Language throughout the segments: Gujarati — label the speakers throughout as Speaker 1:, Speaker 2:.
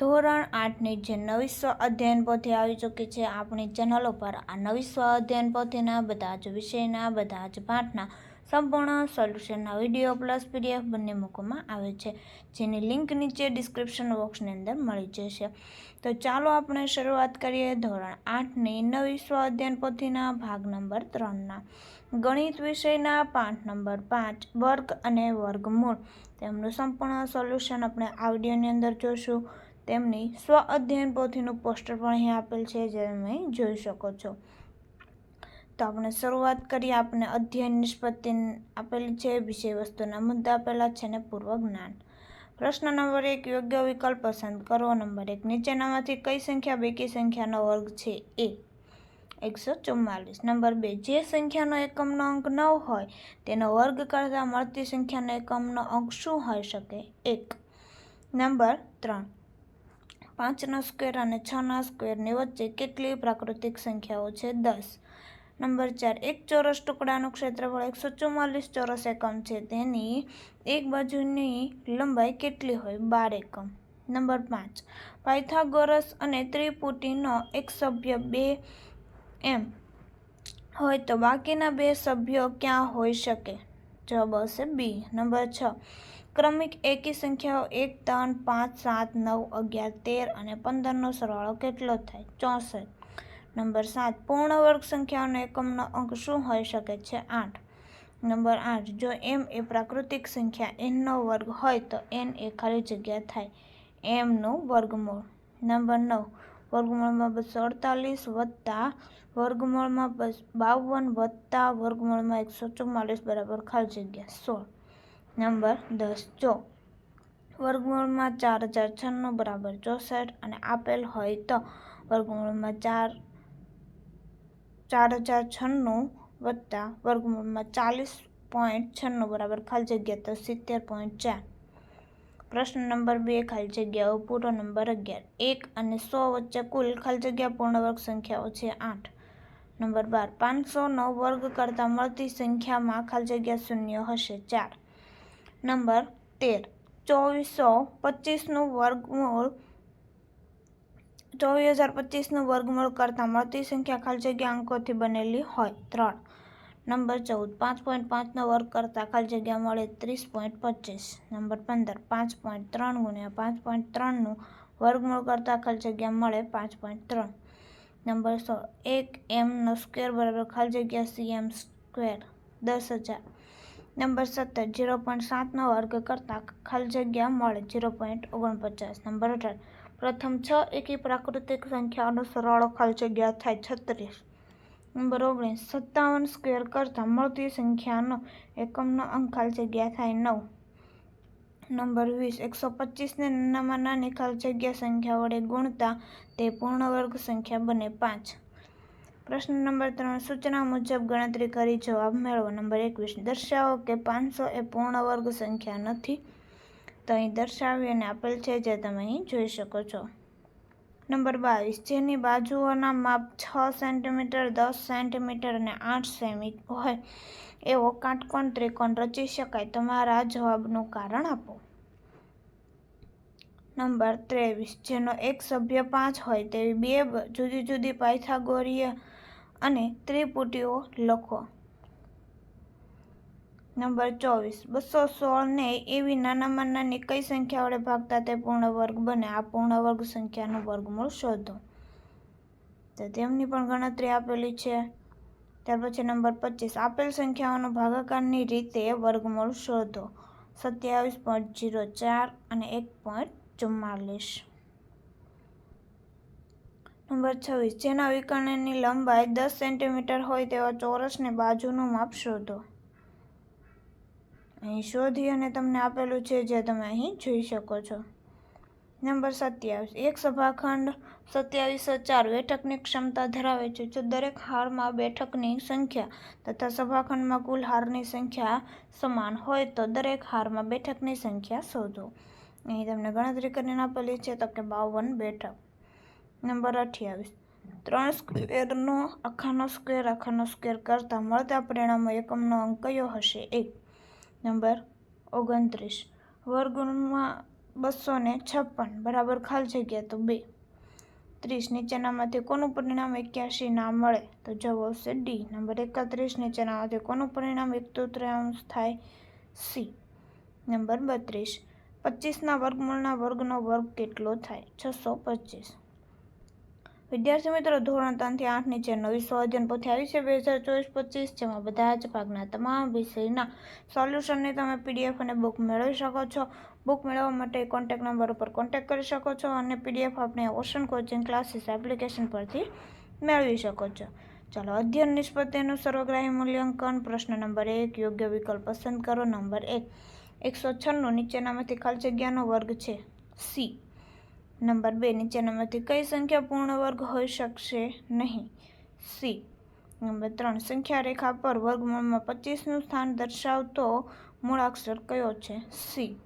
Speaker 1: ધોરણ આઠની જે નવી સ્વ અધ્યયન પોથી આવી ચૂકી છે, આપણી ચેનલ ઉપર આ નવી સ્વ અધ્યયન પોથીના બધા જ વિષયના, બધા જ પાઠના સંપૂર્ણ સોલ્યુશનના વીડિયો પ્લસ પીડીએફ બંને મૂકવામાં આવે છે, જેની લિંક નીચે ડિસ્ક્રિપ્શન બોક્સની અંદર મળી જશે. તો ચાલો આપણે શરૂઆત કરીએ ધોરણ આઠની નવી સ્વ અધ્યયન પોથીના ભાગ નંબર ત્રણના. ગણિત વિષયના પાઠ નંબર પાંચ, વર્ગ અને વર્ગમૂળ. તેમનું સંપૂર્ણ સોલ્યુશન આપણે આ વિડીયોની અંદર જોઈશું તેમની સ્વ અધ્યયન પોથીનું પોસ્ટર પણ અહીં આપેલ છે, જે તમે જોઈ શકો છો. તો આપણે શરૂઆત કરીએ, આપણે અધ્યયન નિષ્પત્તિ આપેલી છે, વિષય વસ્તુના મુદ્દા આપેલા છે ને પૂર્વ જ્ઞાન. પ્રશ્ન નંબર એક, યોગ્ય વિકલ્પ પસંદ કરો. નંબર એક, નીચેનામાંથી કઈ સંખ્યા બેકી સંખ્યાનો વર્ગ છે? એ, એકસો ચુમ્માલીસ. નંબર બે, જે સંખ્યાનો એકમનો અંક નવ હોય, તેનો વર્ગ કરતાં મળતી સંખ્યાનો એકમનો અંક શું હોઈ શકે? એક. નંબર ત્રણ પાંચનો સ્ક્વેર અને છના સ્ક્વેરની વચ્ચે કેટલી પ્રાકૃતિક સંખ્યાઓ છે? દસ. નંબર ચાર, એક ચોરસ ટુકડાનું ક્ષેત્રફળ એકસો ચુમ્માલીસ ચોરસ એકમ છે. તેની એક બાજુની લંબાઈ કેટલી હોય? બાર એકમ. નંબર પાંચ, પાયથાગોરસ અને ત્રિપુટીનો એક સભ્ય બે એમ હોય તો બાકીના બે સભ્યો ક્યાં હોઈ શકે? જવાબ આવશે બી. નંબર છ ક્રમિક એકી સંખ્યાઓ એક, ત્રણ, પાંચ, સાત, નવ, અગિયાર, તેર અને પંદરનો સરવાળો કેટલો થાય? ચોસઠ. નંબર સાત. પૂર્ણ વર્ગ સંખ્યાઓનો એકમનો અંક શું હોઈ શકે છે? આઠ. નંબર આઠ. જો એમ એ પ્રાકૃતિક સંખ્યા એનનો વર્ગ હોય તો એન એ ખાલી જગ્યા થાય. એમનું વર્ગમૂળ. નંબર નવ. વર્ગમૂળમાં બસો અડતાલીસ વત્તા વર્ગમૂળમાં બસ બાવન વત્તા વર્ગમૂળમાં એકસો ચુમ્માલીસ બરાબર ખાલી જગ્યા સોળ. નંબર દસ. જો, વર્ગમૂળમાં ચાર હજાર છન્નું બરાબર ચોસઠ અને આપેલ હોય તો વર્ગમૂળમાં ચાર ચાર હજાર છન્નું વત્તા વર્ગમૂળમાં ચાલીસ પોઈન્ટ છન્નું બરાબર ખાલી જગ્યા તો સિત્તેર પોઈન્ટ ચાર. પ્રશ્ન નંબર બે, ખાલી જગ્યાઓ પૂરો નંબર અગિયાર. એક અને સો વચ્ચે કુલ ખાલી જગ્યા પૂર્ણ વર્ગ સંખ્યાઓ છે આઠ. નંબર બાર, પાંચસો નવ વર્ગ કરતાં મળતી સંખ્યામાં ખાલી જગ્યા શૂન્ય હશે. ચાર. નંબર તેર. ચોવીસો પચીસનું વર્ગમૂળ ચોવીસ હજાર પચીસનું વર્ગમૂળ કરતાં મળતી સંખ્યા ખાલી જગ્યા અંકોથી બનેલી હોય ત્રણ. નંબર ચૌદ. પાંચ પોઈન્ટ પાંચનો વર્ગ કરતાં ખાલી જગ્યા મળે ત્રીસ પોઈન્ટ પચીસ. નંબર પંદર. પાંચ પોઈન્ટ ત્રણ ગુણ્યા પાંચ પોઈન્ટ ત્રણનું વર્ગમૂળ કરતાં ખાલી જગ્યા મળે પાંચ પોઈન્ટ ત્રણ. નંબર સોળ એક એમનો સ્ક્વેર બરાબર ખાલી જગ્યા સી એમ સ્ક્વેર દસ હજાર. નંબર સત્તર, જીરો પોઈન્ટ સાતનો વર્ગ કરતાં ખાલી જગ્યા મળે. જીરો પોઈન્ટ ઓગણપચાસ, નંબર અઢાર. પ્રથમ છ એકી પ્રાકૃતિક સંખ્યાઓનો સરવાળો ખાલી જગ્યા થાય છત્રીસ. નંબર ઓગણીસ, સત્તાવન સ્ક્વેર કરતાં મળતી સંખ્યાનો એકમનો અંક ખાલી જગ્યા થાય નવ. નંબર વીસ, એકસો પચીસને નાનામાં નાની ખાલી જગ્યા સંખ્યા વડે ગુણતા તે પૂર્ણ વર્ગ સંખ્યા બને પાંચ. પ્રશ્ન નંબર ત્રણ, સૂચના મુજબ ગણતરી કરી જવાબ મેળવો. નંબર એકવીસ, દર્શાવો કે પાંચસો એ પૂર્ણ વર્ગ સંખ્યા નથી. તો અહીં દર્શાવી અને આપેલ છે જે તમે અહીં જોઈ શકો છો. નંબર બાવીસ, જેની બાજુઓના માપ છ સેન્ટીમીટર, દસ સેન્ટીમીટર અને આઠ સેમી હોય, એવો કાટકોણ ત્રિકોણ રચી શકાય. તમારા જવાબનું કારણ આપો. નંબર ત્રેવીસ, જેનો એક સભ્ય પાંચ હોય, તેવી બે જુદી જુદી પાયથાગોરીય અને ત્રિપુટીઓ લખો. નંબર ચોવીસ. બસો સોળને એવી નાનામાં નાની કઈ સંખ્યા વડે ભાગતા તે પૂર્ણ વર્ગ બને? આ પૂર્ણ વર્ગ સંખ્યાનું વર્ગમૂળ શોધો. તો તેમની પણ ગણતરી આપેલી છે. ત્યાર પછી નંબર પચીસ. આપેલ સંખ્યાઓનો ભાગાકારની રીતે વર્ગમૂળ શોધો. સત્યાવીસ પોઈન્ટ જીરો ચાર અને એક પોઈન્ટ ચુમ્માલીસ. નંબર છવ્વીસ. જેના વિકર્ણની લંબાઈ દસ સેન્ટીમીટર હોય તેવા ચોરસની બાજુનું માપ શોધો. અહીં શોધી અને તમને આપેલું છે જે તમે અહીં જોઈ શકો છો. નંબર સત્યાવીસ. એક સભાખંડ સત્યાવીસ ચાર બેઠકની ક્ષમતા ધરાવે છે, જો દરેક હારમાં બેઠકની સંખ્યા તથા સભાખંડમાં કુલ હારની સંખ્યા સમાન હોય તો દરેક હારમાં બેઠકની સંખ્યા શોધો. અહીં તમને ગણતરી કરીને આપેલી છે તો કે બાવન બેઠક. નંબર અઠ્યાવીસ. ત્રણ સ્ક્વેરનો આખાનો સ્ક્વેર આખાનો સ્ક્વેર કરતાં મળતા પરિણામો એકમનો અંક કયો હશે? એક. નંબર ઓગણત્રીસ. વર્ગમાં બસો ને છપ્પન. બરાબર ખાલી જગ્યા તો બે. ત્રીસ. નીચેનામાંથી કોનું પરિણામ એક્યાસી ના મળે? તો જવાબ આવશે ડી. નંબર એકત્રીસ. નીચેનામાંથી કોનું પરિણામ એક તૃતીયાંશ થાય? સી. નંબર બત્રીસ. પચીસના વર્ગમૂળના વર્ગનો વર્ગ કેટલો થાય? છસો પચીસ. વિદ્યાર્થી મિત્રો, ધોરણ ત્રણથી આઠ નીચે નવી સ્વાધ્યાયન પોથી આવી છે, બે હજાર ચોવીસ પચીસ જેમાં બધા જ ભાગના તમામ વિષયના સોલ્યુશનની તમે પીડીએફ અને બુક મેળવી શકો છો. બુક મેળવવા માટે કોન્ટેક નંબર ઉપર કોન્ટેક્ટ કરી શકો છો અને પીડીએફ આપણે ઓશન કોચિંગ ક્લાસીસ એપ્લિકેશન પરથી મેળવી શકો છો. ચાલો, અધ્યયન નિષ્પત્તિનું સર્વગ્રાહી મૂલ્યાંકન. પ્રશ્ન નંબર એક, યોગ્ય વિકલ્પ પસંદ કરો. નંબર એક, એકસો છન્નું નીચેનામાંથી ખાલી જગ્યાનો વર્ગ છે. સી નંબર બે નીચેનામાંથી કઈ સંખ્યા પૂર્ણ વર્ગ હોઈ શકશે નહીં? સી, નંબર ત્રણ સંખ્યા રેખા પર વર્ગમૂળમાં પચીસનું સ્થાન દર્શાવતો મૂળાક્ષર કયો છે? સી,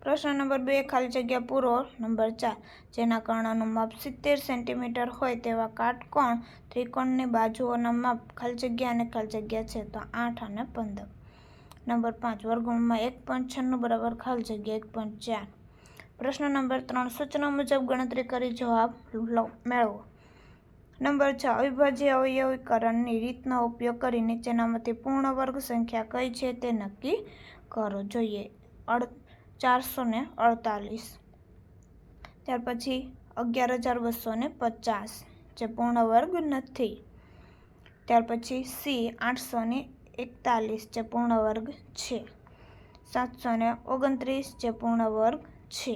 Speaker 1: પ્રશ્ન નંબર બે, ખાલી જગ્યા પૂરો. નંબર ચાર, જેના કર્ણનું માપ સિત્તેર સેન્ટીમીટર હોય તેવા કાટકોણ ત્રિકોણની બાજુઓના માપ ખાલી જગ્યા અને ખાલી જગ્યા છે તો આઠ અને પંદર. નંબર પાંચ, વર્ગમૂળમાં એક પોઈન્ટ છન્નું બરાબર ખાલી જગ્યા એક પોઈન્ટ ચાર. પ્રશ્ન નંબર ત્રણ, સૂચના મુજબ ગણતરી કરી જવાબ મેળવો. નંબર છ, અવિભાજ્ય અવયવીકરણની રીતનો ઉપયોગ કરી નીચેનામાંથી પૂર્ણ વર્ગ સંખ્યા કઈ છે તે નક્કી કરો. જોઈએ, અડ, ચારસો ને અડતાલીસ. ત્યાર પછી, અગિયાર હજાર બસો ને પચાસ, જે પૂર્ણ વર્ગ નથી. ત્યાર પછી, સી, આઠસો ને એકતાલીસ, જે પૂર્ણ વર્ગ છે. સાતસો ને ઓગણત્રીસ, જે પૂર્ણ વર્ગ છે.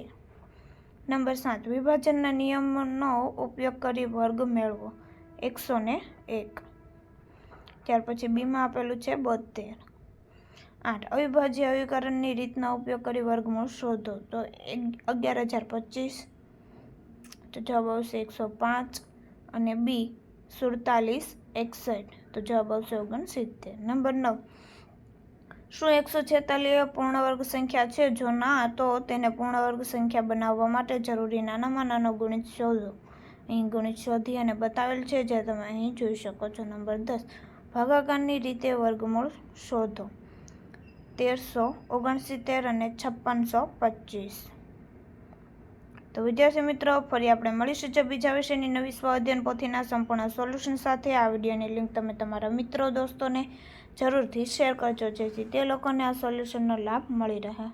Speaker 1: નંબર સાત. વિભાજનના નિયમનો ઉપયોગ કરી વર્ગ મેળવો. એકસો ને એક. ત્યાર પછી બીમાં આપેલું છે બોતેર આઠ. અવિભાજ્ય અવિકરણની રીતના ઉપયોગ કરી વર્ગમૂળ શોધો. તો અગિયાર હજાર પચીસ. તો જવાબ આવશે એકસો પાંચ. અને બી સુડતાલીસ એકસઠ. તો જવાબ આવશે ઓગણસિત્તેર. નંબર નવ. શું એકસો છેતાલીસ પૂર્ણવર્ગ સંખ્યા છે? જો ના, તો તેને પૂર્ણવર્ગ સંખ્યા બનાવવા માટે જરૂરી નાનામાં નાનો ગુણિત શોધો. અહીં ગુણિત શોધી અને બતાવેલ છે, જે તમે અહીં જોઈ શકો છો. નંબર દસ, ભાગાકારની રીતે વર્ગમૂળ શોધો. તેરસો ઓગણસિત્તેર અને છપ્પનસો પચીસ. તો વિદ્યાર્થી મિત્રો, ફરી આપણે મળીશું જે બીજા વિષયની નવી સ્વ અધ્યયન પોથીના સંપૂર્ણ સોલ્યુશન સાથે. આ વિડીયોની લિંક તમે તમારા મિત્રો, દોસ્તોને જરૂરથી શેર કરજો જેથી તે લોકોને આ સોલ્યુશનનો લાભ મળી રહે.